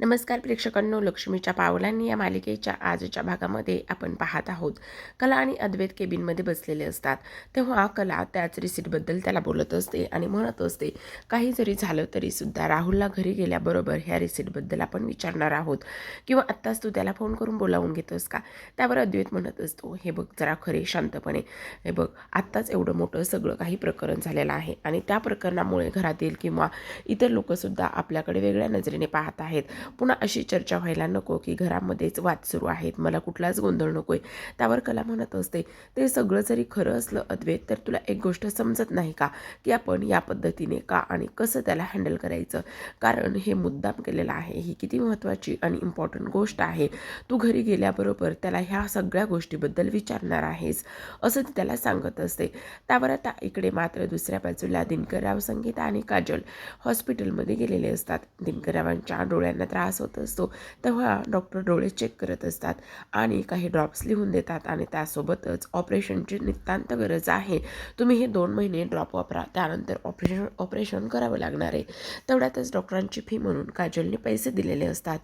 नमस्कार प्रेक्षकांनो लक्ष्मीच्या पावलांनी या मालिकेच्या आजच्या भागामध्ये आपण पाहत आहोत. कला आणि अद्वैत केबिनमध्ये बसलेले असतात. तेव्हा कला त्याच रिसीटबद्दल त्याला बोलत असते आणि म्हणत असते. काही जरी झालं तरी सुद्धा राहुलला घरी गेल्याबरोबर ह्या रिसीटबद्दल आपण विचारणार आहोत. किंवा आत्ताच तू त्याला फोन करून बोलावून घेतोस का? त्यावर अद्वैत म्हणत असतो हे बघ जरा खरे शांतपणे. हे बघ आत्ताच एवढं मोठं सगळं काही प्रकरण झालेलं आहे आणि त्या प्रकरणामुळे घरातील किंवा इतर लोकंसुद्धा आपल्याकडे वेगळ्या नजरेने पाहत आहेत. पुन्हा अशी चर्चा व्हायला नको की घरामध्येच वाद सुरू आहेत मला कुठलाच गोंधळ नको आहे त्यावर कला म्हणत असते ते सगळं जरी खरं असलं अद्वैत तर तुला एक गोष्ट समजत नाही का? की आपण या पद्धतीने का आणि कसं त्याला हँडल करायचं? कारण हे मुद्दाम केलेलं आहे. ही किती महत्त्वाची आणि इम्पॉर्टंट गोष्ट आहे. तू घरी गेल्याबरोबर त्याला ह्या सगळ्या गोष्टीबद्दल विचारणार आहेस असं ती त्याला सांगत असते. त्यावर आता इकडे मात्र दुसऱ्या बाजूला दिनकरराव संगीता आणि काजल हॉस्पिटलमध्ये गेलेले असतात. दिनकररावांच्या डोळ्यांना त्रास होत असतो तेव्हा डॉक्टर डोळे चेक करत असतात आणि काही ड्रॉप्स लिहून देतात आणि त्यासोबतच ऑपरेशनची नितांत गरज आहे. तुम्ही हे दोन महिने ड्रॉप वापरा त्यानंतर ऑपरेशन ऑपरेशन करावं लागणार आहे. तेवढ्यातच डॉक्टरांची फी म्हणून काजलने पैसे दिलेले असतात.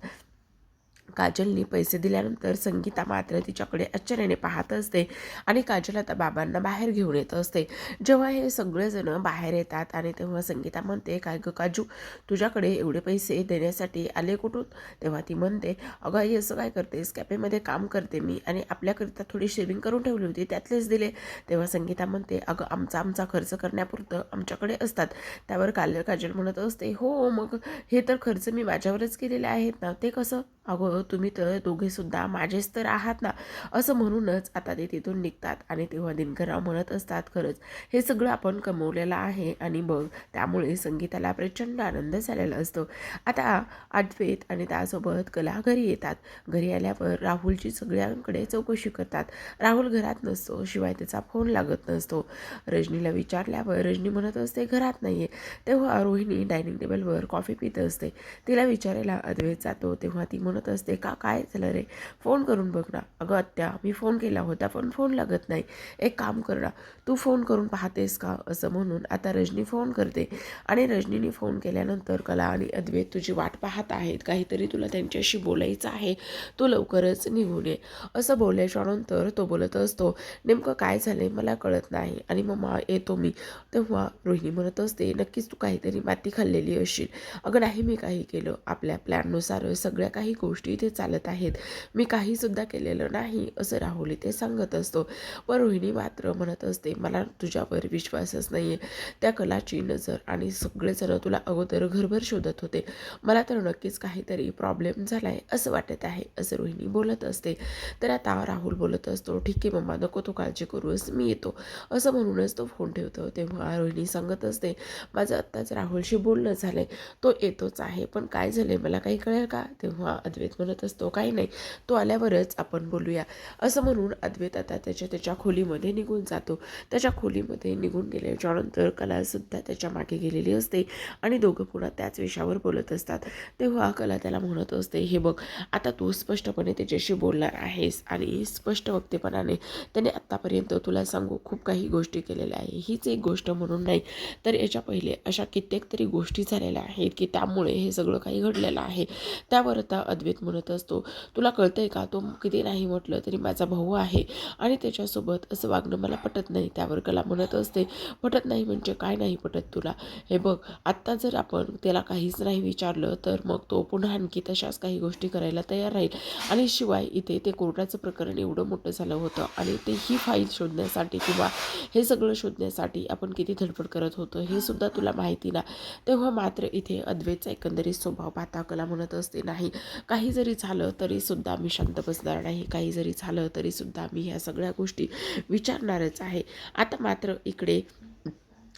काजलनी पैसे दिल्यानंतर संगीता मात्र तिच्याकडे आश्चर्याने पाहत असते आणि काजल आता बाबांना बाहेर घेऊन येत असते. जेव्हा हे सगळेजण बाहेर येतात आणि तेव्हा संगीता म्हणते काय गं काजू तुझ्याकडे एवढे पैसे देण्यासाठी आले कुठून? तेव्हा ती म्हणते अगं आई असं काय करतेस? कॅफेमध्ये काम करते मी आणि आपल्याकरिता थोडी शेविंग करून ठेवली होती त्यातलेच दिले. तेव्हा संगीता म्हणते अगं आमचा आमचा खर्च करण्यापुरतं आमच्याकडे असतात. त्यावर काल काजल म्हणत असते हो मग हे तर खर्च मी माझ्यावरच केलेले आहेत ना ते कसं? अगं तुम्ही तर दोघेसुद्धा माझेच तर आहात ना? असं म्हणूनच आता ते तिथून निघतात आणि तेव्हा दिनकरराव म्हणत असतात खरंच हे सगळं आपण कमवलेलं आहे आणि बघ त्यामुळे संगीताला प्रचंड आनंद झालेला असतो. आता अद्वैत आणि त्यासोबत कला घरी येतात. घरी आल्यावर राहुलची सगळ्यांकडे चौकशी करतात. राहुल घरात नसतो शिवाय त्याचा फोन लागत नसतो. रजनीला विचारल्यावर रजनी म्हणत असते घरात नाही आहे तेव्हा रोहिणी डायनिंग टेबलवर कॉफी पित असते. तिला विचारायला अद्वैत जातो तेव्हा ती म्हणत असते का काय झालं रे? फोन करून बघ ना. अगं आत्या मी फोन केला होता पण फोन लागत नाही. एक काम कर ना. तू फोन करून पाहतेस का असं म्हणून? आता रजनी फोन करते. आणि रजनीने फोन केल्यानंतर कला आणि अद्वैत तुझी वाट पाहत आहेत. काहीतरी तुला त्यांच्याशी बोलायचं आहे. तू लवकरच निघून ये. असं बोलल्याच्या नंतर तो बोलत असतो नेमकं काय झालंय मला कळत नाही. आणि मम्मा येतो मी. तेव्हा रोहिणी म्हणत असते नक्कीच तू काहीतरी माती खाल्लेली असशील अगं नाही मी काही केलं. आपल्या प्लॅननुसार सगळ्या काही गोष्टी इथे चालत आहेत. मी काहीसुद्धा केलेलं नाही असं राहुल इथे सांगत असतो. व रोहिणी मात्र म्हणत असते मला तुझ्यावर विश्वासच नाही आहे त्या कलाची नजर आणि सगळेजण तुला अगोदर घरभर शोधत होते. मला तर नक्कीच काहीतरी प्रॉब्लेम झाला आहे असं वाटत आहे असं रोहिणी बोलत असते. तर आता राहुल बोलत असतो ठीक आहे मम्मा नको तू काळजी करूस मी येतो. असं म्हणूनच तो फोन ठेवतो. तेव्हा रोहिणी सांगत असते माझं आत्ताच राहुलशी बोलणं झालं आहे तो येतोच आहे पण काय झालं आहे मला काही कळेल का? तेव्हा अद्वैत म्हणत असतो. काही नाही. तो आल्यावरच आपण बोलूया. असं म्हणून अद्वैत आता त्याच्या त्याच्या खोलीमध्ये निघून जातो. त्याच्या खोलीमध्ये निघून गेल्याच्यानंतर कलासुद्धा त्याच्यामागे गेलेली असते आणि दोघं पुन्हा त्याच विषयावर बोलत असतात. तेव्हा कला त्याला म्हणत असते हे बघ आता तू स्पष्टपणे त्याच्याशी बोलणार आहेस आणि स्पष्ट वक्तेपणाने त्याने आत्तापर्यंत तुला सांगू खूप काही गोष्टी केलेल्या आहे. हीच एक गोष्ट म्हणून नाही तर याच्या पहिले अशा कित्येक तरी गोष्टी झालेल्या आहेत की त्यामुळे हे सगळं काही घडलेलं आहे. त्यावर आता अद्वैत म्हणून म्हणत असतो. तुला कळतंय का? तो किती नाही म्हटलं तरी माझा भाऊ आहे. आणि त्याच्यासोबत असं वागणं मला पटत नाही. त्यावर कला म्हणत असते. पटत नाही म्हणजे काय नाही पटत तुला? हे बघ आत्ता जर आपण त्याला काहीच नाही विचारलं तर मग तो पुन्हा आणखी तशाच काही गोष्टी करायला तयार राहील. आणि शिवाय इथे ते कोर्टाचं प्रकरण एवढं मोठं झालं होतं आणि ते ही फाईल शोधण्यासाठी किंवा हे सगळं शोधण्यासाठी आपण किती धडपड करत होतो हे सुद्धा तुला माहिती ना. तेव्हा मात्र इथे अद्वैतचा एकंदरीत स्वभाव पाहता कला म्हणत असते नाही. काही जरी झालं तरीसुद्धा मी शांत बसणार नाही. काही जरी झालं तरीसुद्धा मी ह्या सगळ्या गोष्टी विचारणारच आहे. आता मात्र इकडे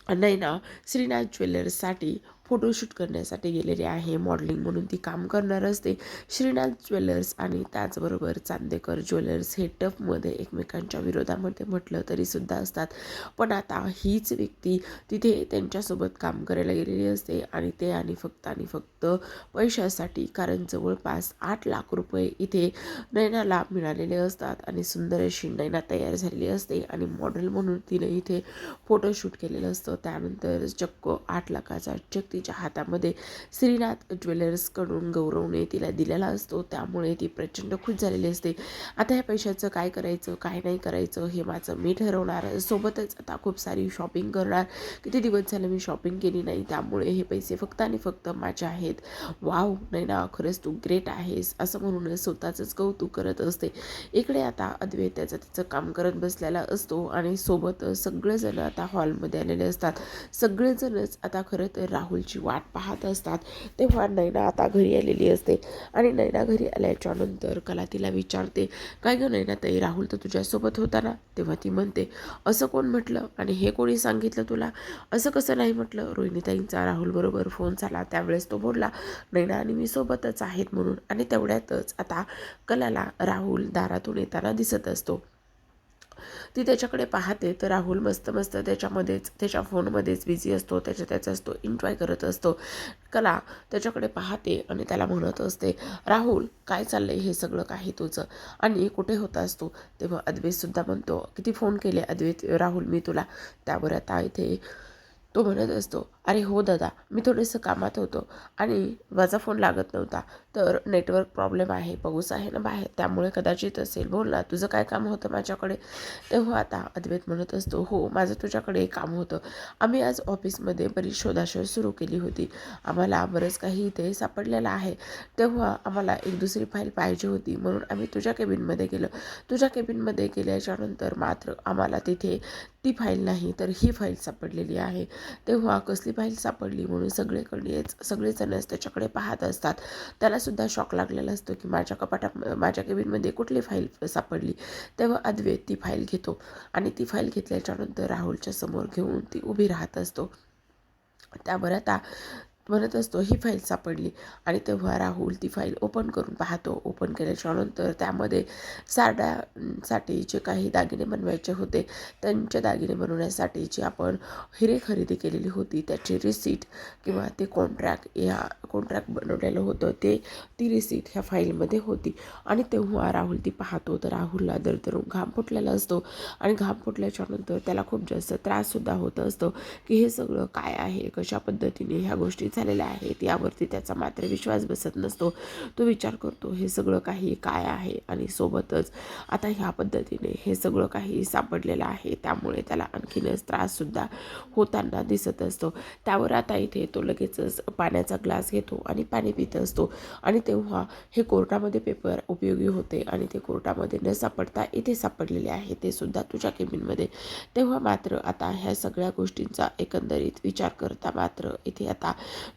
नैना श्रीनाथ ज्वेलर्ससाठी फोटोशूट करण्यासाठी गेलेली आहे. मॉडेलिंग म्हणून ती काम करणार असते. श्रीनाथ ज्वेलर्स आणि त्याचबरोबर चांदेकर ज्वेलर्स हे टफमध्ये एकमेकांच्या विरोधामध्ये म्हटलं तरीसुद्धा असतात. पण आता हीच व्यक्ती तिथे त्यांच्यासोबत काम करायला गेलेली असते आणि ते आणि फक्त आणि फक्त पैशासाठी कारण जवळपास आठ लाख रुपये इथे नैनाला मिळालेले असतात आणि सुंदर अशी नैना तयार झालेली असते आणि मॉडेल म्हणून तिने इथे फोटोशूट केलेलं असतं. त्यानंतर चक्क आठ लाखाचा चेक तिच्या हातामध्ये श्रीनाथ ज्वेलर्सकडून गौरवने तिला दिलेला असतो. त्यामुळे ती प्रचंड खुश झालेली असते. आता ह्या पैशाचं काय करायचं काय नाही करायचं हे माझं मी ठरवणार. सोबतच आता खूप सारी शॉपिंग करणार. किती दिवस झालं मी शॉपिंग केली नाही. त्यामुळे हे पैसे फक्त आणि फक्त माझे आहेत. वाव नाही ना खरंच तू ग्रेट आहेस असं म्हणून स्वतःचंच कौतुक करत असते. इकडे आता अद्वैत त्याचं तिचं काम करत बसलेला असतो आणि सोबत सगळेजण आता हॉलमध्ये आलेले असतात. सगळेजणच आता खरं तर राहुल राहुलची वाट पाहत असतात. तेव्हा नैना आता घरी आलेली असते. आणि नैना घरी आल्याच्यानंतर कला तिला विचारते काय गं नैना ताई? राहुल तर तुझ्यासोबत होता ना? तेव्हा ती म्हणते असं कोण म्हटलं? आणि हे कोणी सांगितलं तुला? असं कसं नाही म्हटलं? रोहिणीताईंचा राहुलबरोबर फोन झाला. त्यावेळेस तो बोलला नैना आणि मी सोबतच आहेत म्हणून आणि तेवढ्यातच आता कलाला राहुल दारातून येताना दिसत असतो. ती त्याच्याकडे पाहते. तर राहुल मस्त मस्त त्याच्यामध्येच त्याच्या फोनमध्येच बिझी असतो त्याच्या त्याचा असतो एन्जॉय करत असतो. कला त्याच्याकडे पाहते आणि त्याला म्हणत असते राहुल काय चाललंय हे सगळं काही तुझं? आणि कुठे होत असतो तेव्हा अद्वैतसुद्धा म्हणतो किती फोन केले अद्वैत राहुल मी तुला. त्यावर आता इथे तो म्हणत असतो अरे हो दादा मी थोडंसं कामात होतो आणि माझा फोन लागत नव्हता. तर नेटवर्क प्रॉब्लेम आहे पाऊस आहे ना बाहेर त्यामुळे कदाचित असेल. बोल ना तुझं काय काम होतं माझ्याकडे? तेव्हा आता अद्वैत म्हणत असतो हो माझं तुझ्याकडे काम होतं. आम्ही आज ऑफिसमध्ये बरीच शोधाशोध सुरू केली होती. आम्हाला बरंच काही इथे सापडलेलं आहे. तेव्हा आम्हाला एक दुसरी फाईल पाहिजे होती म्हणून आम्ही तुझ्या केबिनमध्ये गेलो. तुझ्या केबिनमध्ये गेल्याच्यानंतर मात्र आम्हाला तिथे ती फाईल नाही तर ही फाईल सापडलेली आहे. तेव्हा कसली फाईल सापडली म्हणून सगळेकडेच सगळेजणच त्याच्याकडे पाहत असतात. त्यालासुद्धा शॉक लागलेला असतो की माझ्या कपाटा माझ्या केबिनमध्ये कुठली फाईल सापडली. तेव्हा अद्वैत ती फाईल घेतो आणि ती फाईल घेतल्याच्यानंतर राहुलच्या समोर घेऊन ती उभी राहत असतो. त्यावर आता म्हणत असतो ही फाईल सापडली. आणि तेव्हा राहुल ती फाईल ओपन करून पाहतो. ओपन केल्याच्यानंतर त्यामध्ये साड्यासाठी जे काही दागिने बनवायचे होते. त्यांचे दागिने बनवण्यासाठीची आपण हिरे खरेदी केलेली होती त्याची रिसीट किंवा ते कॉन्ट्रॅक्ट या कॉन्ट्रॅक्ट बनवलेलं होतं ते ती रिसीट ह्या फाईलमध्ये होती. आणि तेव्हा राहुल ती पाहतो. तर राहुलला दरदरून घाम फुटलेला असतो. आणि घाम फुटल्याच्यानंतर त्याला खूप जास्त त्राससुद्धा होत असतो की हे सगळं काय आहे? कशा पद्धतीने ह्या गोष्टी झालेल्या आहेत यावरती त्याचा मात्र विश्वास बसत नसतो. तो विचार करतो हे सगळं काही काय आहे? आणि सोबतच आता ह्या पद्धतीने हे सगळं काही सापडलेलं आहे. त्यामुळे त्याला आणखीनच त्राससुद्धा होताना दिसत असतो. त्यावर आता इथे तो लगेचच पाण्याचा ग्लास घेतो आणि पाणी पित असतो. आणि तेव्हा हे कोर्टामध्ये पेपर उपयोगी होते आणि ते कोर्टामध्ये न सापडता इथे सापडलेले आहे. ते सुद्धा तुझ्या केबिनमध्ये. तेव्हा मात्र आता ह्या सगळ्या गोष्टींचा एकंदरीत विचार करता मात्र इथे आता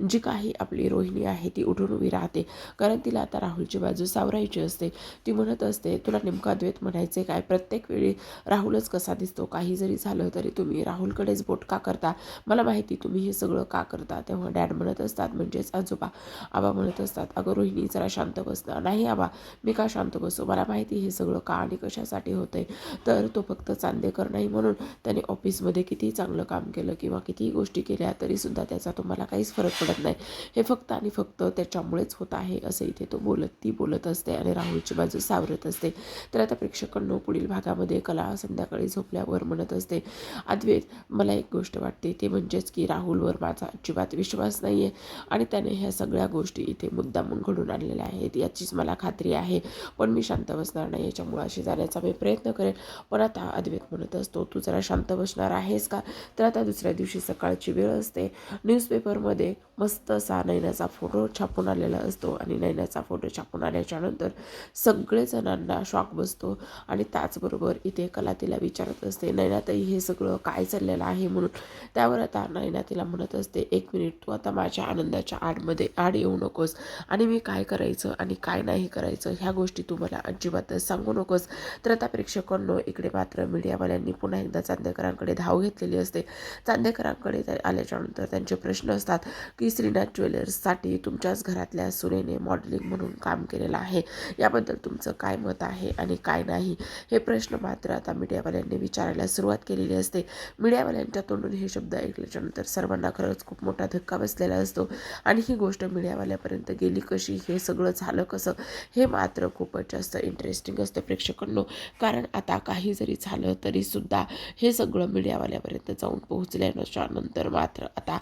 जी काही आपली रोहिणी आहे ती उठून उभी राहते. कारण तिला आता राहुलची बाजू सावरायची असते. ती म्हणत असते तुला नेमका द्वेत म्हणायचे काय? प्रत्येक वेळी राहुलच कसा दिसतो? काही जरी झालं तरी तुम्ही राहुलकडेच बोट का करता? मला माहिती तुम्ही हे सगळं का करता? तेव्हा डॅड म्हणत असतात म्हणजेच आजोबा. आबा म्हणत असतात अगं रोहिणी जरा शांत बसतं नाही आबा मी का शांत बसू? मला माहिती हे सगळं का आणि कशासाठी होतंय. तर तो फक्त चांदेकर नाही म्हणून त्याने ऑफिसमध्ये किती चांगलं काम केलं किंवा कितीही गोष्टी केल्या तरीसुद्धा त्याचा तुम्हाला काहीच फरक पडत नाही. हे फक्त आणि फक्त त्याच्यामुळेच होत आहे असं इथे तो बोलत ती बोलत असते आणि राहुलची बाजू सावरत असते. तर आता प्रेक्षकांनो पुढील भागामध्ये कला संध्याकाळी झोपल्यावर म्हणत असते अद्वैत मला एक गोष्ट वाटते ते म्हणजेच की राहुलवर माझा अजिबात विश्वास नाही आहे आणि त्याने ह्या सगळ्या गोष्टी इथे मुद्दामून घडून आणलेल्या आहेत. याचीच मला खात्री आहे. पण मी शांत बसणार नाही याच्या मुळाशी जाण्याचा मी प्रयत्न करेन. पण आता अद्वैत म्हणत असतो तू जरा शांत बसणार आहेस का? तर आता दुसऱ्या दिवशी सकाळची वेळ असते. न्यूजपेपरमध्ये मस्त असा नैनाचा फोटो छापून आलेला असतो आणि नैनाचा फोटो छापून आल्याच्यानंतर सगळेजणांना शॉक बसतो आणि त्याचबरोबर इथे कला तिला विचारत असते नैनाताई हे सगळं काय चाललेलं आहे? म्हणून. त्यावर आता नैना तिला म्हणत असते एक मिनिट तू आता माझ्या आनंदाच्या आडमध्ये आड येऊ नकोस आणि मी काय करायचं आणि काय नाही करायचं ह्या गोष्टी तू मला अजिबातच सांगू नकोस. तर आता प्रेक्षकांनो इकडे मात्र मीडियावाल्यांनी पुन्हा एकदा चांदेकरांकडे धाव घेतलेली असते. चांदेकरांकडे आल्याच्यानंतर त्यांचे प्रश्न असतात की श्रीनाथ ज्वेलर्ससाठी तुमच्याच घरातल्या सुनेने मॉडेलिंग म्हणून काम केलेलं आहे. याबद्दल तुमचं काय मत आहे आणि काय नाही? हे प्रश्न मात्र आता मीडियावाल्यांनी विचारायला सुरुवात केलेली असते. मीडियावाल्यांच्या तोंडून हे शब्द ऐकल्याच्यानंतर सर्वांना खरंच खूप मोठा धक्का बसलेला असतो. आणि ही गोष्ट मीडियावाल्यापर्यंत गेली कशी? हे सगळं झालं कसं? हे मात्र खूपच जास्त इंटरेस्टिंग असतं प्रेक्षकांनो. कारण आता काही जरी झालं तरीसुद्धा हे सगळं मीडियावाल्यापर्यंत जाऊन पोहोचल्यानंतर मात्र आता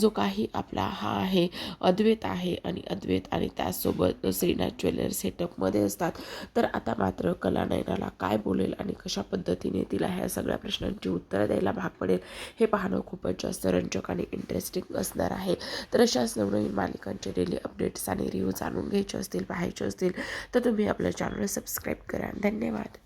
जो काही आपला हा आहे अद्वैत आहे आणि अद्वैत आणि त्याचसोबत श्रीनाथ ज्वेलर्स सेटअपमध्ये असतात. तर आता मात्र कलानयनाला काय बोलेल आणि कशा पद्धतीने तिला ह्या सगळ्या प्रश्नांची उत्तरं द्यायला भाग पडेल हे पाहणं खूपच जास्त रंजक आणि इंटरेस्टिंग असणार आहे. तर अशाच नवनवीन मालिकांचे डेली अपडेट्स आणि रिव्ह्यू जाणून घ्यायचे असतील पाहायचे असतील तर तुम्ही आपलं चॅनल सबस्क्राईब करा. धन्यवाद.